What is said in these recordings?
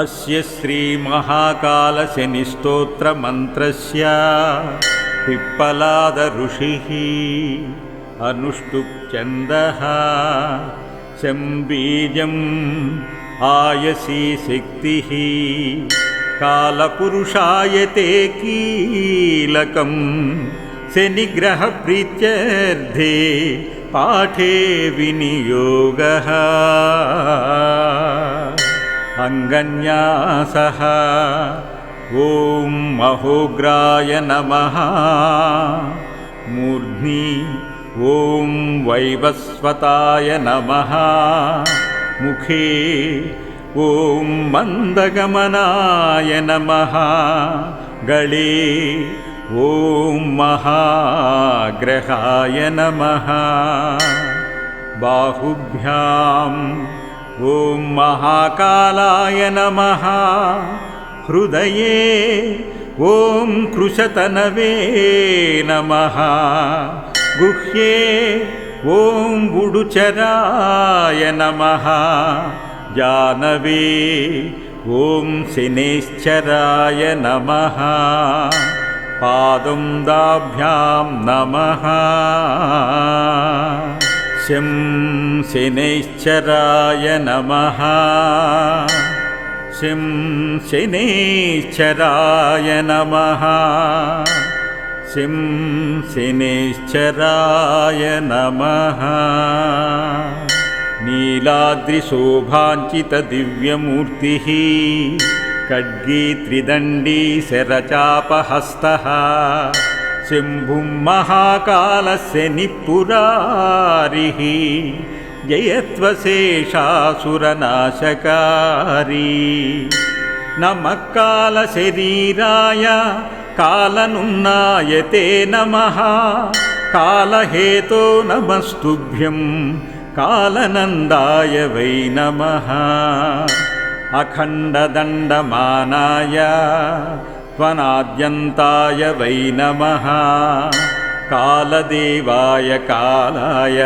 अस्य श्रीमहाकालशनिस्तोत्रमन्त्रस्य पिप्पलादऋषिः अनुष्टुप्छन्दः शम्बीजम् आयसी शक्तिः कालपुरुषायते कीलकम् शनिग्रहप्रीत्यर्थे पाठे विनियोगः अङ्गन्यासः। ॐ महोग्राय नमः। मूर्ध्नि ॐ वैवस्वताय नमः। मुखे ॐ मन्दगमनाय नमः। गळे ॐ महाग्रहाय नमः। बाहुभ्याम् ॐ महाकालाय नमः। हृदये ॐ कृशतनवे नमः। गुह्ये ॐ गुडुचराय नमः। जानवे ॐ शनेश्चराय नमः। पादं दाभ्यां नमः शं शनैश्चराय नमः। शं शनैश्चराय नमः। शं शनैश्चराय नमः। नीलाद्रिशोभाञ्चितदिव्यमूर्तिः खड्गी त्रिदण्डी शरचापहस्तः शम्भुं महाकालस्य निपुरारिः। जयत्वशेषासुरनाशकारी। नमः कालशरीराय कालनुन्नाय ते नमः। कालहेतो नमस्तुभ्यं कालनन्दाय वै नमः। अखण्डदण्डमानाय त्वनाद्यन्ताय वै नमः। कालदेवाय कालाय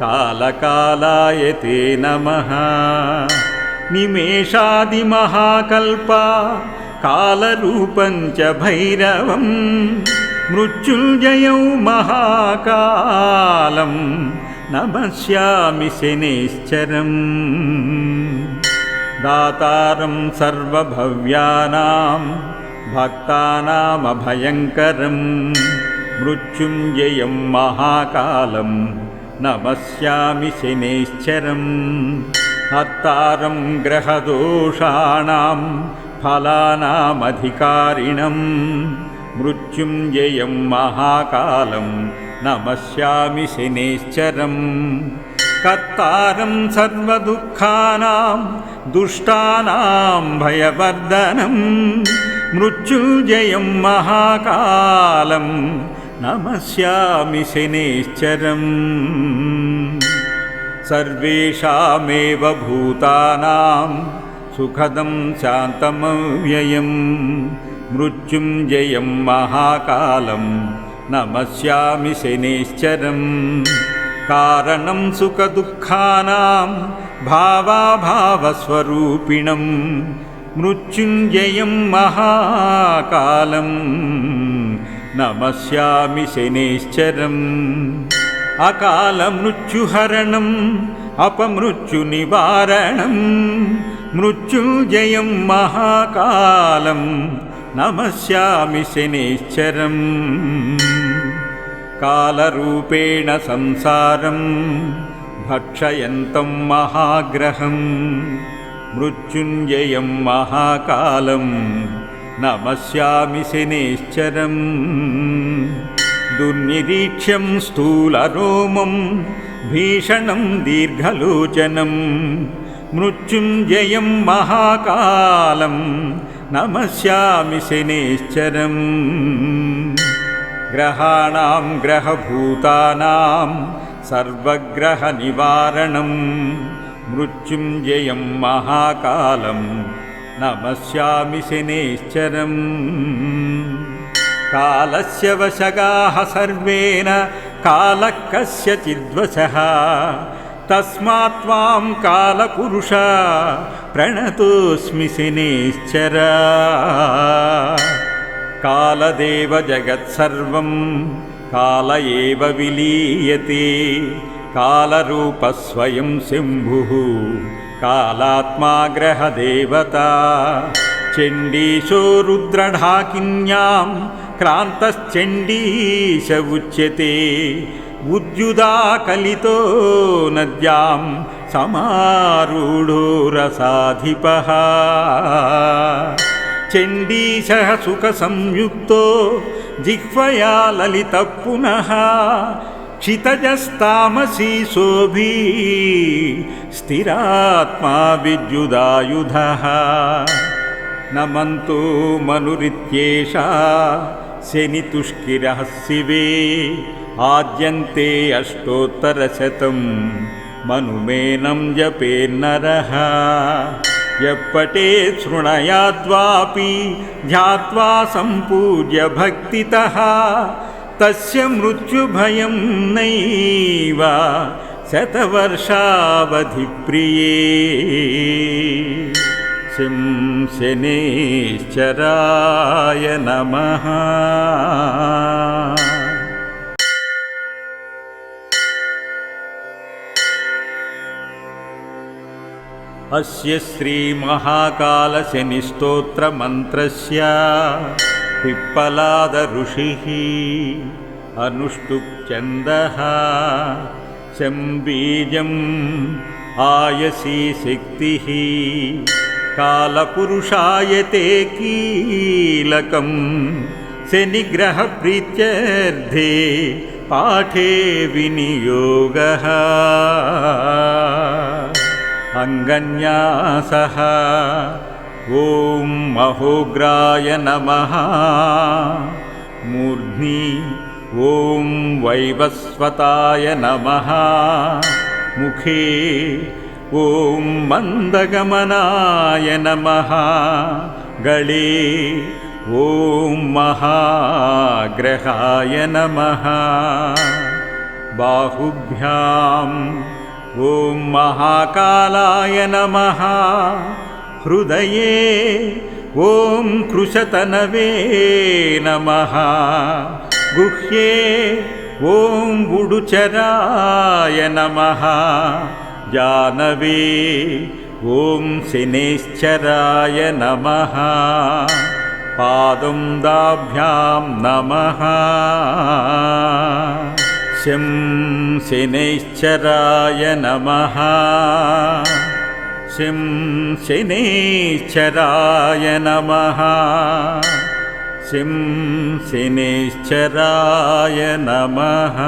कालकालाय ते नमः। निमेषादिमहाकल्पा कालरूपं च भैरवं मृत्युञ्जयौ महाकालं नमस्यामि शनैश्चरम् दातारं सर्वभव्यानां भक्तानामभयङ्करं मृत्युञ्जयं महाकालं नमस्यामि शनैश्चरम् हत्तारं ग्रहदोषाणां फलानामधिकारिणं मृत्युञ्जयं महाकालं नमस्यामि शनैश्चरम् कर्तारं सर्वदुःखानां दुष्टानां भयवर्धनं मृत्युञ्जयं महाकालं नमस्यामि शनैश्चरम्। सर्वेषामेव भूतानां सुखदं शान्तमव्ययं मृत्युञ्जयं महाकालं नमस्यामि शनैश्चरम् कारणं सुखदुःखानां भावाभावस्वरूपिणं मृत्युञ्जयं महाकालं नमस्यामि शनैश्चरम् अकालमृत्युहरणम् अपमृत्युनिवारणं मृत्युञ्जयं महाकालं नमस्यामि शनैश्चरम् कालरूपेण संसारं भक्षयन्तं महाग्रहं मृत्युञ्जयं महाकालं नमस्यामि शनैश्चरम् दुर्निरीक्ष्यं स्थूलरोमं भीषणं दीर्घलोचनं मृत्युञ्जयं महाकालं नमस्यामि शनैश्चरम् ग्रहाणां ग्रहभूतानां सर्वग्रहनिवारणं मृत्युञ्जयं महाकालं नमस्यामि शनैश्चरम्। कालस्य वशगाः सर्वेन कालः कस्यचिद्वशः तस्मात् त्वां कालपुरुष प्रणतोऽस्मि शनेश्चर कालदेव जगत्सर्वं काल एव विलीयते कालरूपस्वयं शम्भुः कालात्मा ग्रहदेवता चण्डीशो रुद्रढाकिन्यां क्रान्तश्चण्डीश उच्यते उद्युदाकलितो नद्यां చండీశ సుఖ సంయుక్తో జిహ్వయా లలిత పునః క్షితజస్తామసీ శోభీ స్థిరాత్మా విద్యుదాయు నమంతో మనురిత్యేష శనితుష్కిర శివే ఆద్యంతే అష్టోత్తరశతం మనుమేనం జపే నరహా यः पठेत् शृणयाद्वापि ध्यात्वा सम्पूज्य भक्तितः। तस्य मृत्युभयं नैव शतवर्षावधिप्रिये। शिं शनेश्चराय नमः अस्य श्रीमहाकालशनिस्तोत्रमन्त्रस्य पिप्पलादऋषिः अनुष्टुप्छन्दः शम्बीजम् आयसी शक्तिः कालपुरुषायते कीलकं शनिग्रहप्रीत्यर्थे पाठे विनियोगः अङ्गन्यासः। ॐ महोग्राय नमः। मूर्ध्नि ॐ वैवस्वताय नमः। मुखे ॐ मन्दगमनाय नमः। गळे ॐ महाग्रहाय नमः। बाहुभ्याम् ॐ महाकालाय नमः। हृदये ॐ कृशतनवे नमः। गुह्ये ॐ गुडुचराय नमः। जानवे ॐ शनेश्चराय नमः। पादं दाभ्यां नमः शं शनैश्चराय नमः। शिं शनैश्चराय नमः। शिं शनैश्चराय नमः।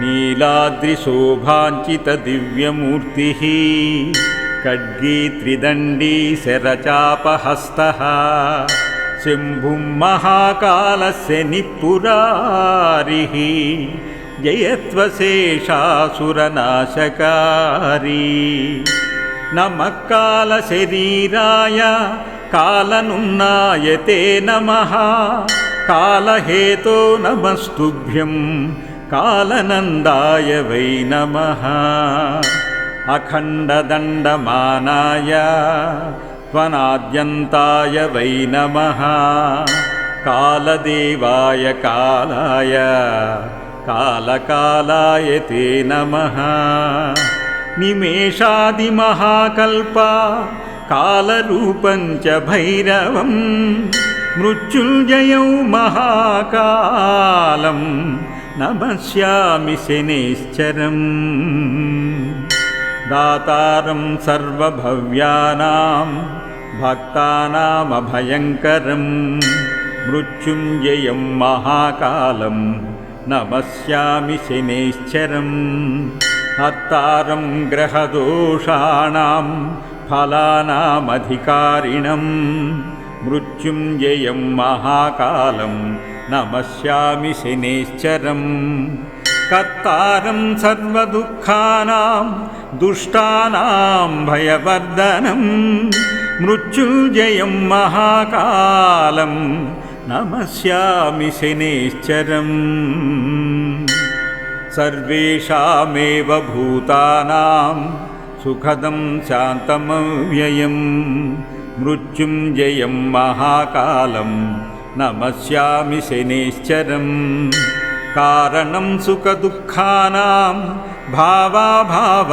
नीलाद्रिशोभाञ्चितदिव्यमूर्तिः खड्गी त्रिदण्डी शरचापहस्तः शम्भुं महाकालस्य निपुरारिः। जयत्वशेषासुरनाशकारी। नमः कालशरीराय कालनुन्नायते नमः। कालहेतो नमस्तुभ्यं कालनन्दाय वै नमः। अखण्डदण्डमानाय त्वनाद्यन्ताय वै नमः। कालदेवाय कालाय कालकालाय ते नमः। निमेषादिमहाकल्पा कालरूपं च भैरवं मृत्युञ्जयौ महाकालं नमस्यामि शनेश्चरम्। दातारं सर्वभव्यानां भक्तानामभयङ्करं मृत्युञ्जयं महाकालं नमस्यामि शनेश्चरम् हर्तारं ग्रहदोषाणां फलानामधिकारिणं मृत्युञ्जयं महाकालं नमस्यामि शनेश्चरम् कर्तारं सर्वदुःखानां दुष्टानां भयवर्धनं मृत्युञ्जयं महाकालं नमस्यामि शनेश्चरम्। सर्वेषामेव भूतानां सुखदं शान्तमव्ययं मृत्युञ्जयं महाकालं नमस्यामि शनेश्चरम्। कारणं सुखदुःखानां भावाभावस्वरूपिणं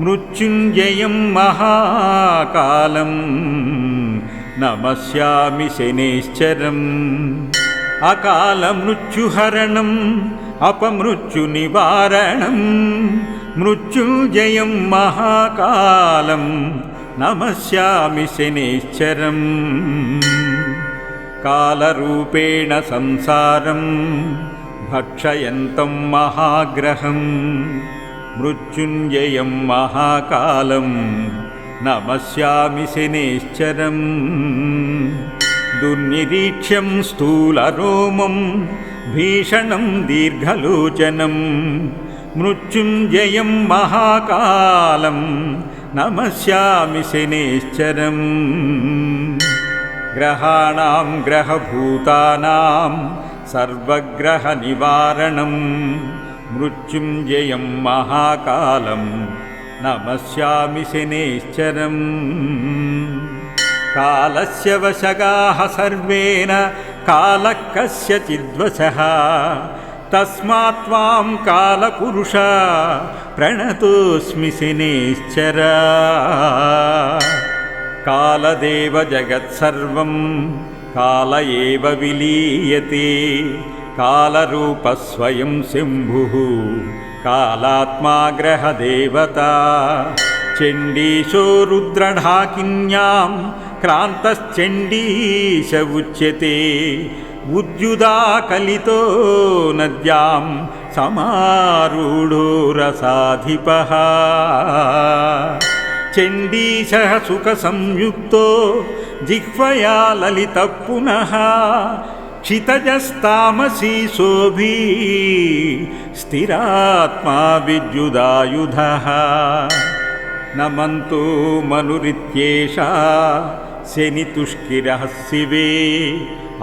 मृत्युञ्जयं महाकालं नमस्यामि शनेश्चरम्। अकालमृत्युहरणम् अपमृत्युनिवारणं मृत्युञ्जयं महाकालं नमस्यामि शनेश्चरम्। कालरूपेण संसारं भक्षयन्तं महाग्रहं मृत्युञ्जयं महाकालं नमस्यामि शनेश्चरम् दुर्निरीक्ष्यं स्थूलरोमं भीषणं दीर्घलोचनं मृत्युञ्जयं महाकालं नमस्यामि शनेश्चरम् ग्रहाणां ग्रहभूतानां सर्वग्रहनिवारणं मृत्युञ्जयं महाकालं नमस्यामि शनेश्चरम् कालस्य वशगाः सर्वेण कालः कस्यचिद्वशः तस्मात् त्वां कालपुरुष प्रणतोऽस्मि शनेश्चर कालदेव जगत्सर्वं काल एव विलीयते कालरूपस्वयं शम्भुः कालात्मा ग्रहदेवता चण्डीशो रुद्रढाकिन्यां क्रान्तश्चण्डीश उच्यते उद्युदाकलितो नद्यां समारूढो रसाधिपः चण्डीशः सुखसंयुक्तो जिह्वया ललितः पुनः క్షితజస్తామసీ శోభీ స్థిరాత్మా విద్యుదాయుధ నమంతో మనురిత్యేషా శనితుష్కిర శివే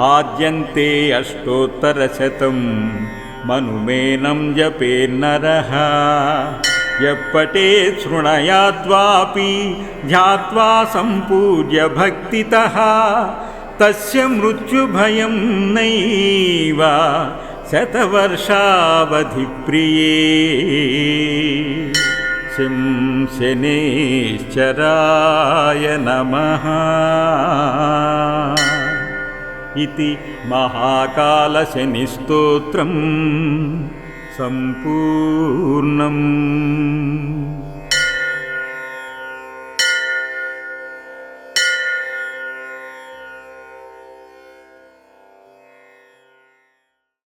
ఆద్యంతే అష్టోత్తరశతం మనుమేనం జపేన్నర యప్పటే శృణయాద్వాపి ధ్యాత్వా సంపూజ్య భక్తిత तस्य मृत्युभयं नैव शतवर्षावधिप्रिये। शिं शनेश्चराय नमः। इति महाकालशनिस्तोत्रम् सम्पूर्णम्